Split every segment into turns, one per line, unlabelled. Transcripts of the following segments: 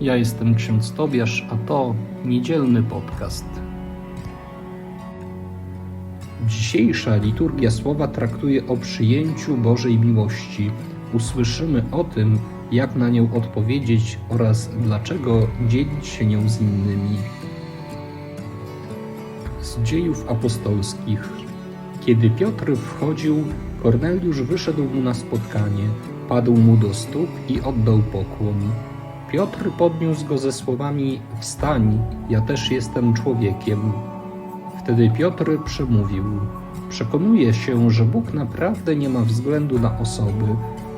Ja jestem ksiądz Tobiasz, a to niedzielny podcast. Dzisiejsza liturgia słowa traktuje o przyjęciu Bożej miłości. Usłyszymy o tym, jak na nią odpowiedzieć oraz dlaczego dzielić się nią z innymi. Z dziejów apostolskich. Kiedy Piotr wchodził, Korneliusz wyszedł mu na spotkanie, padł mu do stóp i oddał pokłon. Piotr podniósł go ze słowami: Wstań, ja też jestem człowiekiem. Wtedy Piotr przemówił: Przekonuję się, że Bóg naprawdę nie ma względu na osoby,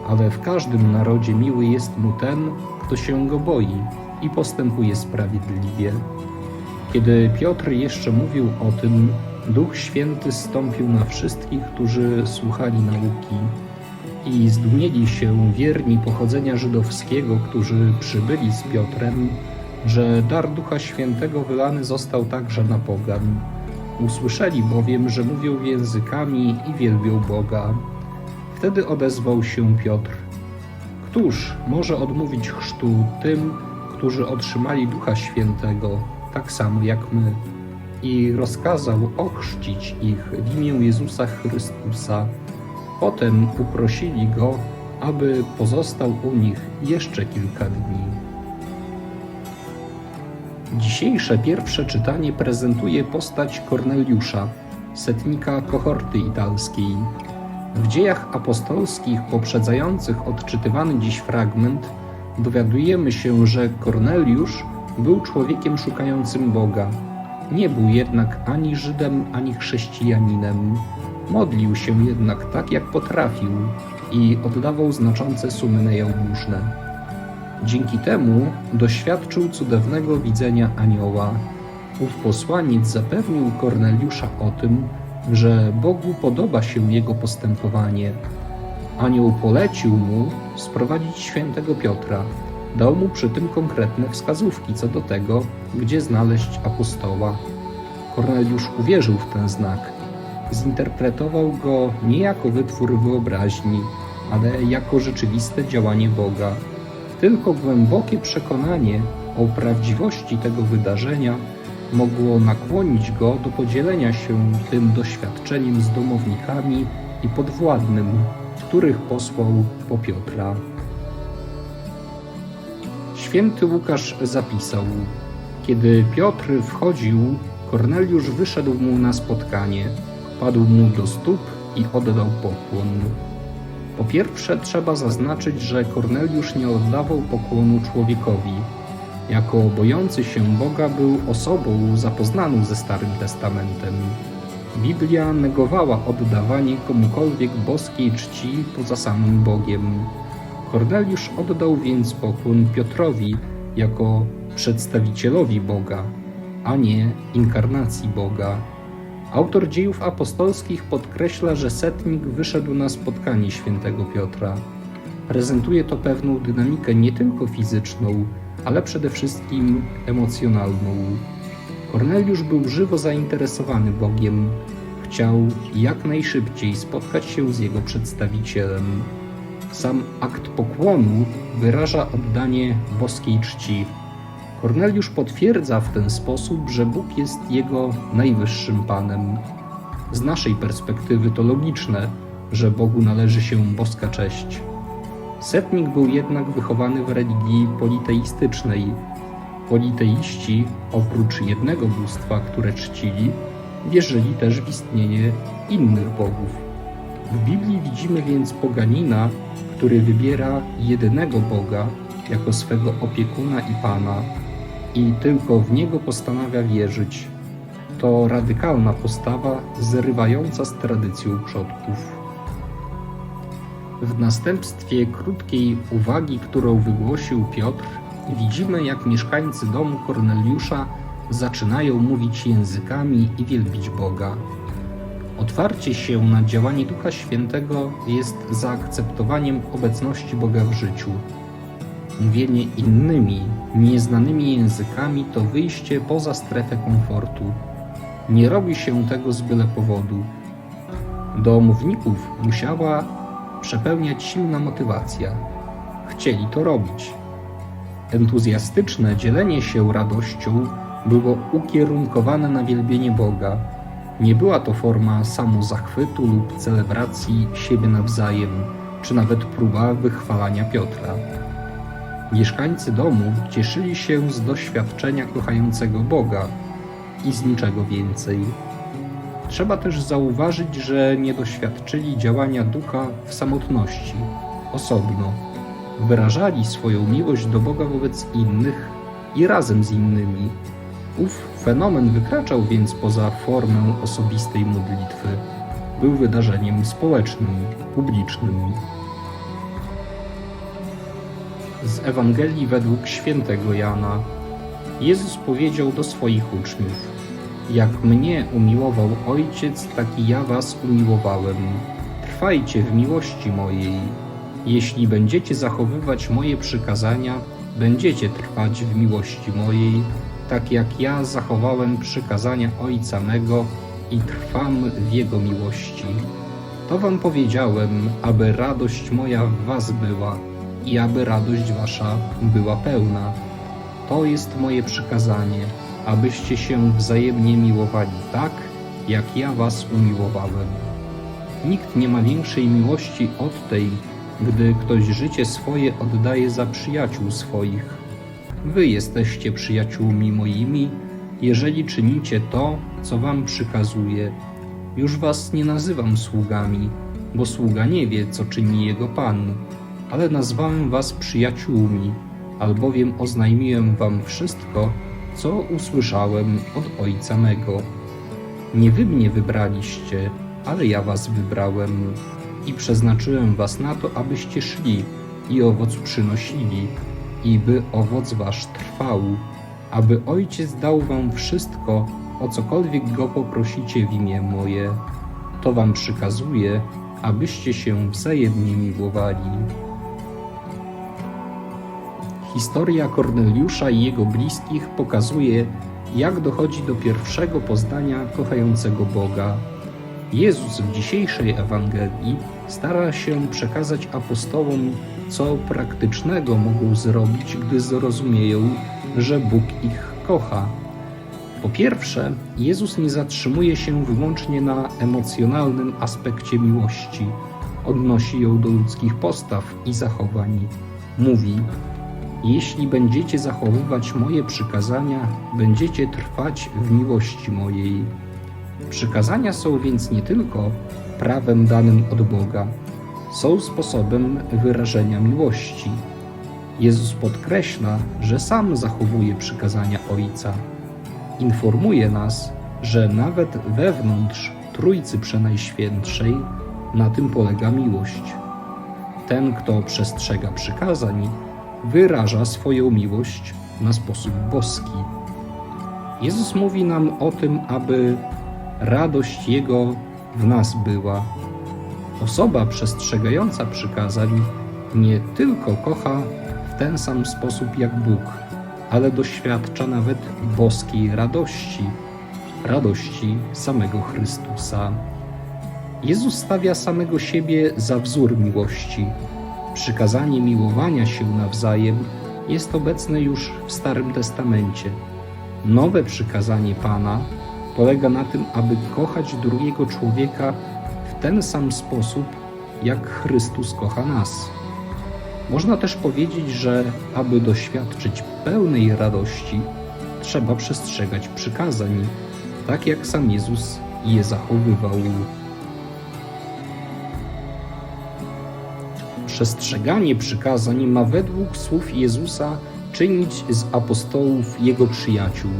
ale w każdym narodzie miły jest mu ten, kto się go boi i postępuje sprawiedliwie. Kiedy Piotr jeszcze mówił o tym, Duch Święty zstąpił na wszystkich, którzy słuchali nauki. I zdumieli się wierni pochodzenia żydowskiego, którzy przybyli z Piotrem, że dar Ducha Świętego wylany został także na pogan. Usłyszeli bowiem, że mówią językami i wielbią Boga. Wtedy odezwał się Piotr. Któż może odmówić chrztu tym, którzy otrzymali Ducha Świętego, tak samo jak my? I rozkazał ochrzcić ich w imię Jezusa Chrystusa. Potem uprosili go, aby pozostał u nich jeszcze kilka dni. Dzisiejsze pierwsze czytanie prezentuje postać Korneliusza, setnika kohorty italskiej. W dziejach apostolskich poprzedzających odczytywany dziś fragment dowiadujemy się, że Korneliusz był człowiekiem szukającym Boga. Nie był jednak ani Żydem, ani chrześcijaninem. Modlił się jednak tak, jak potrafił i oddawał znaczące sumy na jałmużnę. Dzięki temu doświadczył cudownego widzenia anioła. Ów posłaniec zapewnił Korneliusza o tym, że Bogu podoba się jego postępowanie. Anioł polecił mu sprowadzić świętego Piotra. Dał mu przy tym konkretne wskazówki co do tego, gdzie znaleźć apostoła. Korneliusz uwierzył w ten znak. Zinterpretował go nie jako wytwór wyobraźni, ale jako rzeczywiste działanie Boga. Tylko głębokie przekonanie o prawdziwości tego wydarzenia mogło nakłonić go do podzielenia się tym doświadczeniem z domownikami i podwładnym, których posłał po Piotra. Święty Łukasz zapisał: Kiedy Piotr wchodził, Korneliusz wyszedł mu na spotkanie, padł mu do stóp i oddał pokłon. Po pierwsze, trzeba zaznaczyć, że Korneliusz nie oddawał pokłonu człowiekowi. Jako bojący się Boga był osobą zapoznaną ze Starym Testamentem. Biblia negowała oddawanie komukolwiek boskiej czci poza samym Bogiem. Korneliusz oddał więc pokłon Piotrowi jako przedstawicielowi Boga, a nie inkarnacji Boga. Autor dziejów apostolskich podkreśla, że setnik wyszedł na spotkanie świętego Piotra. Prezentuje to pewną dynamikę nie tylko fizyczną, ale przede wszystkim emocjonalną. Korneliusz był żywo zainteresowany Bogiem. Chciał jak najszybciej spotkać się z jego przedstawicielem. Sam akt pokłonu wyraża oddanie boskiej czci. Korneliusz potwierdza w ten sposób, że Bóg jest jego najwyższym Panem. Z naszej perspektywy to logiczne, że Bogu należy się boska cześć. Setnik był jednak wychowany w religii politeistycznej. Politeiści, oprócz jednego bóstwa, które czcili, wierzyli też w istnienie innych bogów. W Biblii widzimy więc poganina, który wybiera jedynego Boga jako swego opiekuna i Pana i tylko w Niego postanawia wierzyć. To radykalna postawa zrywająca z tradycją przodków. W następstwie krótkiej uwagi, którą wygłosił Piotr, widzimy, jak mieszkańcy domu Korneliusza zaczynają mówić językami i wielbić Boga. Otwarcie się na działanie Ducha Świętego jest zaakceptowaniem obecności Boga w życiu. Mówienie innymi, nieznanymi językami to wyjście poza strefę komfortu. Nie robi się tego z byle powodu. Do mówników musiała przepełniać silna motywacja. Chcieli to robić. Entuzjastyczne dzielenie się radością było ukierunkowane na wielbienie Boga. Nie była to forma samozachwytu lub celebracji siebie nawzajem, czy nawet próba wychwalania Piotra. Mieszkańcy domu cieszyli się z doświadczenia kochającego Boga i z niczego więcej. Trzeba też zauważyć, że nie doświadczyli działania ducha w samotności, osobno. Wyrażali swoją miłość do Boga wobec innych i razem z innymi. Ów fenomen wykraczał więc poza formę osobistej modlitwy. Był wydarzeniem społecznym, publicznym. Z Ewangelii według świętego Jana. Jezus powiedział do swoich uczniów: Jak mnie umiłował Ojciec, tak i ja was umiłowałem. Trwajcie w miłości mojej. Jeśli będziecie zachowywać moje przykazania, będziecie trwać w miłości mojej, tak jak ja zachowałem przykazania Ojca mego i trwam w Jego miłości. To wam powiedziałem, aby radość moja w was była i aby radość wasza była pełna. To jest moje przykazanie, abyście się wzajemnie miłowali tak, jak ja was umiłowałem. Nikt nie ma większej miłości od tej, gdy ktoś życie swoje oddaje za przyjaciół swoich. Wy jesteście przyjaciółmi moimi, jeżeli czynicie to, co wam przykazuję. Już was nie nazywam sługami, bo sługa nie wie, co czyni jego pan, ale nazwałem was przyjaciółmi, albowiem oznajmiłem wam wszystko, co usłyszałem od Ojca mego. Nie wy mnie wybraliście, ale ja was wybrałem i przeznaczyłem was na to, abyście szli i owoc przynosili, i by owoc wasz trwał, aby Ojciec dał wam wszystko, o cokolwiek go poprosicie w imię moje. To wam przykazuję, abyście się wzajemnie miłowali. Historia Korneliusza i jego bliskich pokazuje, jak dochodzi do pierwszego poznania kochającego Boga. Jezus w dzisiejszej Ewangelii stara się przekazać apostołom, co praktycznego mogą zrobić, gdy zrozumieją, że Bóg ich kocha. Po pierwsze, Jezus nie zatrzymuje się wyłącznie na emocjonalnym aspekcie miłości, odnosi ją do ludzkich postaw i zachowań. Mówi: Jeśli będziecie zachowywać moje przykazania, będziecie trwać w miłości mojej. Przykazania są więc nie tylko prawem danym od Boga, są sposobem wyrażenia miłości. Jezus podkreśla, że sam zachowuje przykazania Ojca. Informuje nas, że nawet wewnątrz Trójcy Przenajświętszej na tym polega miłość. Ten, kto przestrzega przykazań, wyraża swoją miłość na sposób boski. Jezus mówi nam o tym, aby radość Jego w nas była. Osoba przestrzegająca przykazań nie tylko kocha w ten sam sposób jak Bóg, ale doświadcza nawet boskiej radości, radości samego Chrystusa. Jezus stawia samego siebie za wzór miłości. Przykazanie miłowania się nawzajem jest obecne już w Starym Testamencie. Nowe przykazanie Pana polega na tym, aby kochać drugiego człowieka w ten sam sposób, jak Chrystus kocha nas. Można też powiedzieć, że aby doświadczyć pełnej radości, trzeba przestrzegać przykazań, tak jak sam Jezus je zachowywał. Przestrzeganie przykazań ma według słów Jezusa czynić z apostołów Jego przyjaciół.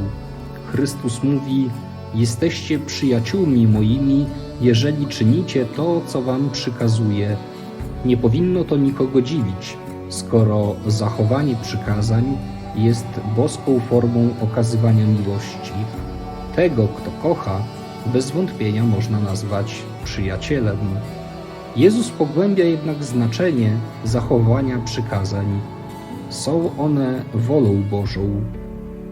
Chrystus mówi: Jesteście przyjaciółmi moimi, jeżeli czynicie to, co wam przykazuję. Nie powinno to nikogo dziwić, skoro zachowanie przykazań jest boską formą okazywania miłości. Tego, kto kocha, bez wątpienia można nazwać przyjacielem. Jezus pogłębia jednak znaczenie zachowania przykazań. Są one wolą Bożą.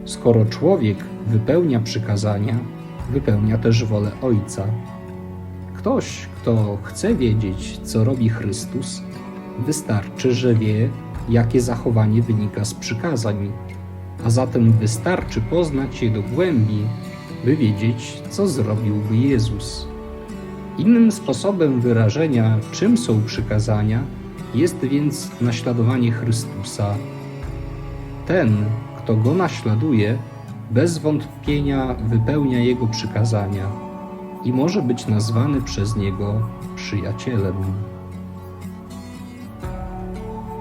Skoro człowiek wypełnia przykazania, wypełnia też wolę Ojca. Ktoś, kto chce wiedzieć, co robi Chrystus, wystarczy, że wie, jakie zachowanie wynika z przykazań, a zatem wystarczy poznać je do głębi, by wiedzieć, co zrobiłby Jezus. Innym sposobem wyrażenia, czym są przykazania, jest więc naśladowanie Chrystusa. Ten, kto go naśladuje, bez wątpienia wypełnia jego przykazania i może być nazwany przez niego przyjacielem.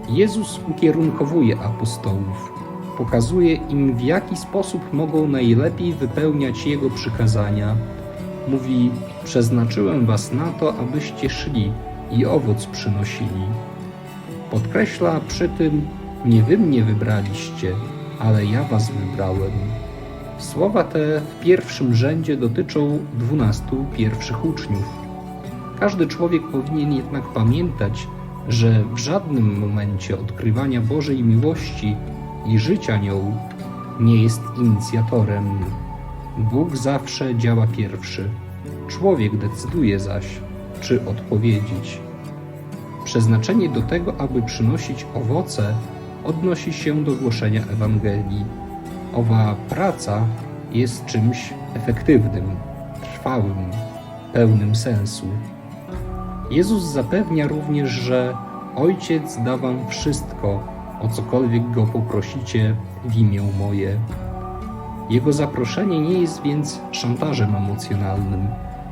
Jezus ukierunkowuje apostołów, pokazuje im, w jaki sposób mogą najlepiej wypełniać Jego przykazania. Mówi: Przeznaczyłem Was na to, abyście szli i owoc przynosili. Podkreśla przy tym: Nie Wy mnie wybraliście, ale ja Was wybrałem. Słowa te w pierwszym rzędzie dotyczą dwunastu pierwszych uczniów. Każdy człowiek powinien jednak pamiętać, że w żadnym momencie odkrywania Bożej miłości i życia nią nie jest inicjatorem. Bóg zawsze działa pierwszy. Człowiek decyduje zaś, czy odpowiedzieć. Przeznaczenie do tego, aby przynosić owoce, odnosi się do głoszenia Ewangelii. Owa praca jest czymś efektywnym, trwałym, pełnym sensu. Jezus zapewnia również, że Ojciec da wam wszystko, o cokolwiek go poprosicie w imię moje. Jego zaproszenie nie jest więc szantażem emocjonalnym.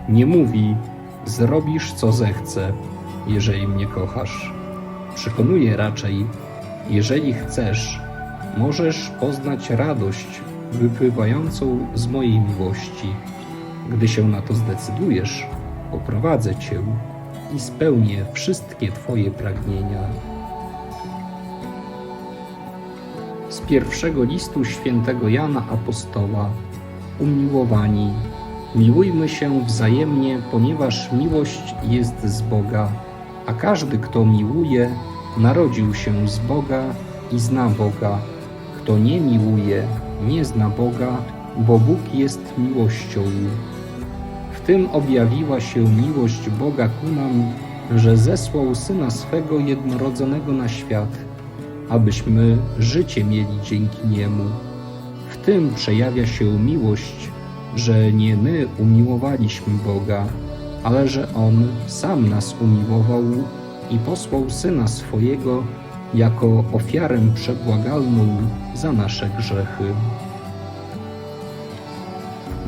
Nie mówi: Zrobisz co zechcę, jeżeli mnie kochasz. Przekonuje raczej: Jeżeli chcesz, możesz poznać radość wypływającą z mojej miłości. Gdy się na to zdecydujesz, poprowadzę cię i spełnię wszystkie Twoje pragnienia. Pierwszego listu świętego Jana Apostoła Umiłowani, miłujmy się wzajemnie, ponieważ miłość jest z Boga, a każdy, kto miłuje, narodził się z Boga i zna Boga. Kto nie miłuje, nie zna Boga, bo Bóg jest miłością. W tym objawiła się miłość Boga ku nam, że zesłał Syna swego jednorodzonego na świat, abyśmy życie mieli dzięki Niemu. W tym przejawia się miłość, że nie my umiłowaliśmy Boga, ale że On sam nas umiłował i posłał Syna swojego jako ofiarę przebłagalną za nasze grzechy.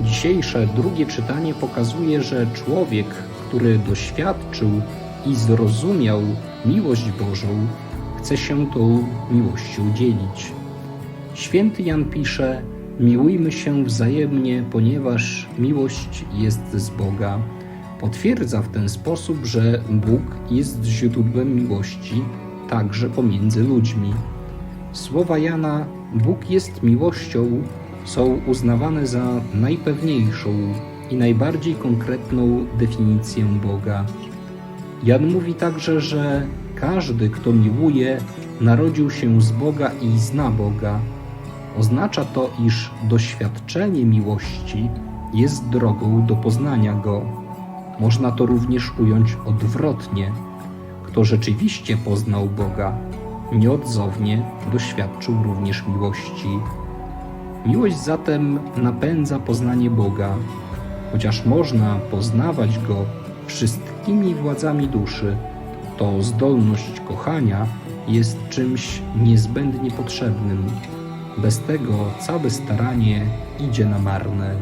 Dzisiejsze drugie czytanie pokazuje, że człowiek, który doświadczył i zrozumiał miłość Bożą, chce się tą miłością dzielić. Święty Jan pisze: Miłujmy się wzajemnie, ponieważ miłość jest z Boga. Potwierdza w ten sposób, że Bóg jest źródłem miłości także pomiędzy ludźmi. Słowa Jana: Bóg jest miłością są uznawane za najpewniejszą i najbardziej konkretną definicję Boga. Jan mówi także, że każdy, kto miłuje, narodził się z Boga i zna Boga. Oznacza to, iż doświadczenie miłości jest drogą do poznania Go. Można to również ująć odwrotnie. Kto rzeczywiście poznał Boga, nieodzownie doświadczył również miłości. Miłość zatem napędza poznanie Boga, chociaż można poznawać Go wszystkimi władzami duszy, to zdolność kochania jest czymś niezbędnie potrzebnym. Bez tego całe staranie idzie na marne.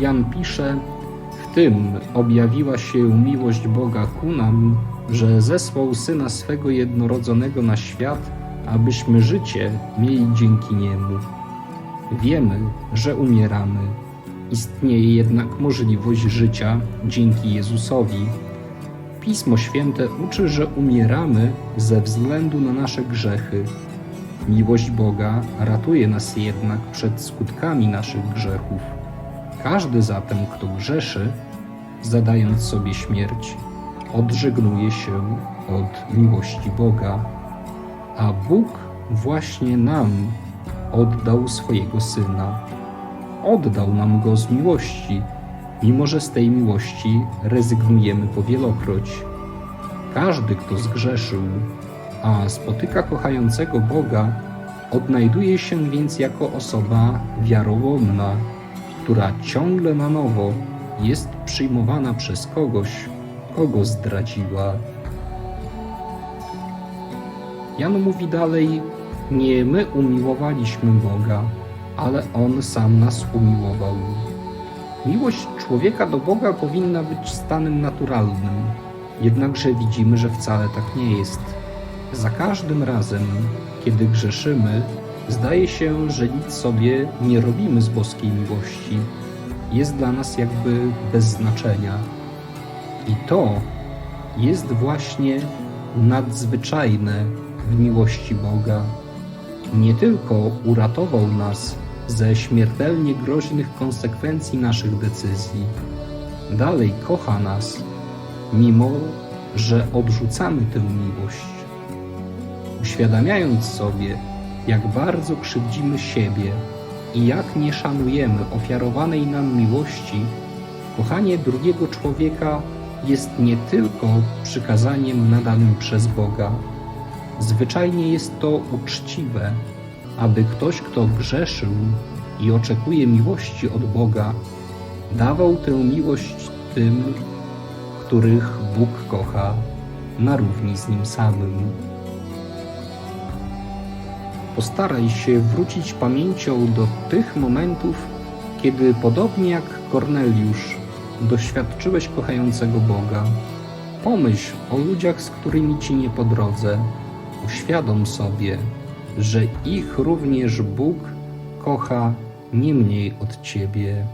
Jan pisze: W tym objawiła się miłość Boga ku nam, że zesłał syna swego jednorodzonego na świat abyśmy życie mieli dzięki Niemu. Wiemy, że umieramy. Istnieje jednak możliwość życia dzięki Jezusowi. Pismo Święte uczy, że umieramy ze względu na nasze grzechy. Miłość Boga ratuje nas jednak przed skutkami naszych grzechów. Każdy zatem, kto grzeszy, zadając sobie śmierć, odżegnuje się od miłości Boga a Bóg właśnie nam oddał swojego Syna. Oddał nam go z miłości, mimo że z tej miłości rezygnujemy powielokroć. Każdy, kto zgrzeszył, a spotyka kochającego Boga, odnajduje się więc jako osoba wiarowonna, która ciągle na nowo jest przyjmowana przez kogoś, kogo zdradziła. Jan mówi dalej: Nie my umiłowaliśmy Boga, ale On sam nas umiłował. Miłość człowieka do Boga powinna być stanem naturalnym, jednakże widzimy, że wcale tak nie jest. Za każdym razem, kiedy grzeszymy, zdaje się, że nic sobie nie robimy z boskiej miłości. Jest dla nas jakby bez znaczenia. I to jest właśnie nadzwyczajne w miłości Boga. Nie tylko uratował nas ze śmiertelnie groźnych konsekwencji naszych decyzji, dalej kocha nas, mimo że odrzucamy tę miłość. Uświadamiając sobie, jak bardzo krzywdzimy siebie i jak nie szanujemy ofiarowanej nam miłości, kochanie drugiego człowieka jest nie tylko przykazaniem nadanym przez Boga. Zwyczajnie jest to uczciwe, aby ktoś, kto grzeszył i oczekuje miłości od Boga, dawał tę miłość tym, których Bóg kocha na równi z Nim samym. Postaraj się wrócić pamięcią do tych momentów, kiedy podobnie jak Korneliusz doświadczyłeś kochającego Boga. Pomyśl o ludziach, z którymi ci nie po drodze. Uświadom sobie, że ich również Bóg kocha nie mniej od ciebie.